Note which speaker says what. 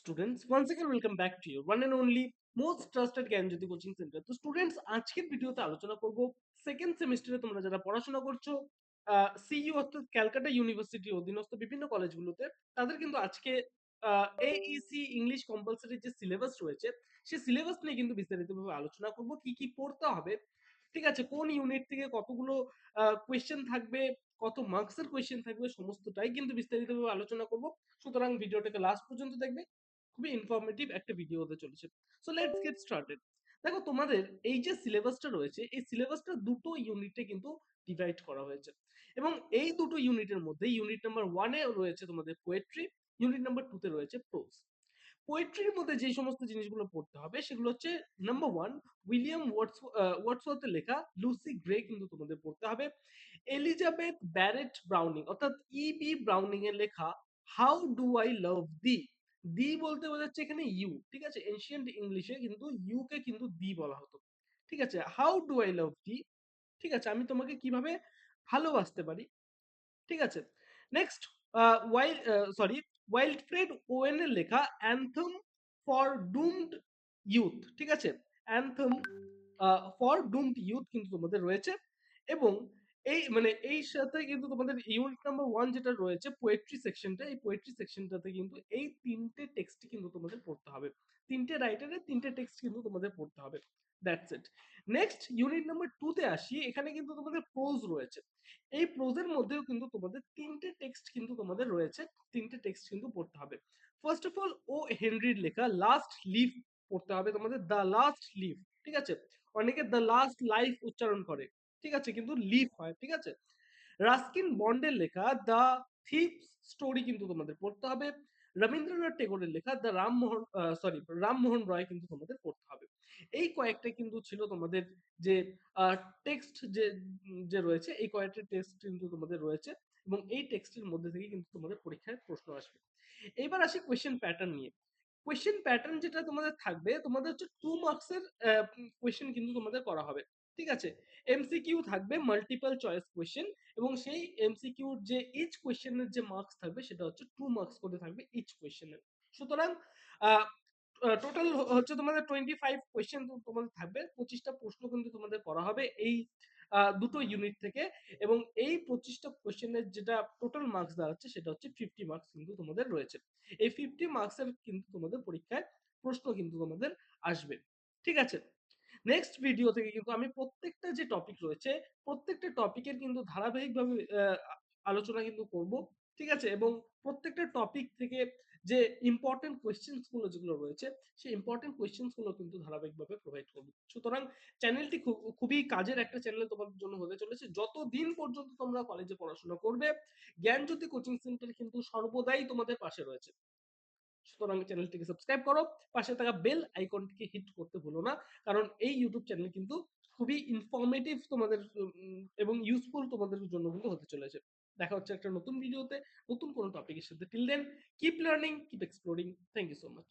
Speaker 1: Students once again welcome back to your one and only most trusted Gyanjyoti coaching centre তো students আজকের ভিডিওতে আলোচনা করব second সেমিস্টারে তোমরা যারা পড়াশোনা করছ সিইউ অর্থাৎ ক্যালকাটা ইউনিভার্সিটির অধীনস্থ বিভিন্ন কলেজগুলোতে, তাদের কিন্তু আজকে এইইসি ইংলিশ কম্পালসারি যে সিলেবাস রয়েছে সেই সিলেবাস নিয়ে কিন্তু বিস্তারিতভাবে আলোচনা করব, কি কি পড়তে হবে, ঠিক আছে? কোন ইউনিট থেকে কতগুলো কোয়েশ্চেন থাকবে, কত মার্কসের কোয়েশ্চেন থাকবে, সমস্তটাই কিন্তু বিস্তারিতভাবে আলোচনা করব। সুতরাং ভিডিওটাকে লাস্ট পর্যন্ত দেখবে। খুবই ইনফরমেটিভ একটা ভিডিও হতে চলেছে। সো লেটস গেট স্টার্টেড দেখো, তোমাদের এই যে সিলেবাসটা রয়েছে, এই সিলেবাসটা দুটো ইউনিটে কিন্তু ডিভাইড করা হয়েছে। এবং এই দুটো ইউনিটের মধ্যে ইউনিট নাম্বার ওয়ানে রয়েছে তোমাদের পোয়েট্রি ইউনিট নাম্বার টুতে রয়েছে প্রোজ পোয়েট্রির মধ্যে যে সমস্ত জিনিসগুলো পড়তে হবে, সেগুলো হচ্ছে নাম্বার ওয়ান উইলিয়াম ওয়ার্ডস ওয়ার্ডসওয়ার্থের লেখা লুসি গ্রে কিন্তু তোমাদের পড়তে হবে। এলিজাবেথ ব্যারেট ব্রাউনিং অর্থাৎ ইবি ব্রাউনিং এর লেখা how do I love thee thee বলতে বোঝাচ্ছে এখানে ইউ, ঠিক আছে? এনশিয়েন্ট ইংলিশে কিন্তু ইউ কে কিন্তু দি বলা হতো, ঠিক আছে? How do I love thee ঠিক আছে? আমি তোমাকে কীভাবে ভালোবাসতে পারি? ঠিক আছে? Next while sorry Wilfred Owen এর লেখা অ্যান্থম ফর ডুমড ইউথ ঠিক আছে? অ্যান্থম ফর ডুমড ইউথ কিন্তু তোমাদের রয়েছে এবং এই মানে এই সাথে কিন্তু তোমাদের ইউনিট নাম্বার ওয়ান যেটা রয়েছে পোয়েট্রি সেকশনটা এই পোয়েট্রি সেকশনটাতে কিন্তু এই তিনটে টেক্সট কিন্তু তোমাদের পড়তে হবে। তিনটে রাইটারের তিনটে টেক্সট কিন্তু তোমাদের পড়তে হবে। That's it next unit number টুতে আসি। এখানে কিন্তু তোমাদের প্রোজ রয়েছে। এই প্রোজের মধ্যেও কিন্তু তোমাদের তিনটে টেক্সট কিন্তু তোমাদের রয়েছে। তিনটে টেক্সট কিন্তু পড়তে হবে। ফার্স্ট অফ অল ও হেনরির লেখা লাস্ট লিভ পড়তে হবে তোমাদের। দ্য লাস্ট লিভ ঠিক আছে? অনেকে দ্য লাস্ট লাইফ উচ্চারণ করে। ঠিক আছে? কিন্তু লিভ হয়, ঠিক আছে? রাস্কিন বন্ডের লেখা দ্য থিপ স্টোরি কিন্তু তোমাদের পড়তে হবে। রবীন্দ্রনাথ টেগোরের লেখা দ্য রামমোহন সরি, রামমোহন রয় কিন্তু তোমাদের পড়তে হবে। এই কয়েকটা কিন্তু ছিল তোমাদের যে টেক্সট যে যে রয়েছে, এই কয়েকটা টেক্সট কিন্তু তোমাদের রয়েছে এবং এই টেক্সটের মধ্যে থেকে কিন্তু তোমাদের পরীক্ষায় প্রশ্ন আসবে। এবার আসি কোয়েশ্চেন প্যাটার্ন নিয়ে। কোয়েশ্চেন প্যাটার্ন যেটা তোমাদের থাকবে, তোমাদের হচ্ছে টু মার্কসের কোয়েশ্চেন কিন্তু তোমাদের করা হবে। ঠিক আছে? এমসিকিউ থাকবে মাল্টিপল চয়েস কোয়েশ্চেন এবং সেই এমসিকিউর যে ইচ কোয়েশ্চেনের যে মার্কস থাকবে সেটা হচ্ছে টু মার্কস করে থাকবে ইচ কোয়েশ্চেনের সুতরাং টোটাল হচ্ছে তোমাদের টোয়েন্টি ফাইভ কোয়েশ্চেন তোমাদের থাকবে, পঁচিশটা প্রশ্ন কিন্তু তোমাদের করা হবে এই দুটো ইউনিট থেকে এবং এই পঁচিশটা কোয়েশ্চেনের যেটা টোটাল মার্কস দাঁড়াচ্ছে সেটা হচ্ছে ফিফটি মার্কস কিন্তু তোমাদের রয়েছে। এই ফিফটি মার্কসের কিন্তু তোমাদের পরীক্ষায় প্রশ্ন কিন্তু তোমাদের আসবে। ঠিক আছে? নেক্সট ভিডিও থেকে কিন্তু আমি প্রত্যেকটা যে টপিক রয়েছে, প্রত্যেকটা টপিকের কিন্তু ধারাবাহিকভাবে আলোচনা কিন্তু করব, ঠিক আছে? এবং প্রত্যেকটা টপিক থেকে যে ইম্পর্টেন্ট কোয়েশ্চেন্সগুলো যেগুলো রয়েছে, সেই ইম্পর্টেন্ট কোয়েশ্চেন্সগুলো কিন্তু ধারাবাহিকভাবে প্রোভাইড করব। সুতরাং চ্যানেলটি খুবই কাজের একটা চ্যানেল তোমাদের জন্য হতে চলেছে। যতদিন পর্যন্ত তোমরা কলেজে পড়াশোনা করবে, জ্ঞানজ্যোতি কোচিং সেন্টার কিন্তু সর্বদাই তোমাদের পাশে রয়েছে। সুতরাং চ্যানেলটিকে সাবস্ক্রাইব করো। পাশে থাকা বেল আইকনটিকে হিট করতে ভুলো না। কারণ এই ইউটিউব চ্যানেল কিন্তু খুবই ইনফরমেটিভ তোমাদের এবং ইউজফুল তোমাদের জন্য কিন্তু হতে চলেছে। দেখা হচ্ছে একটা নতুন ভিডিওতে নতুন কোনো টপিকের সাথে। Till then keep learning keep exploring thank you so much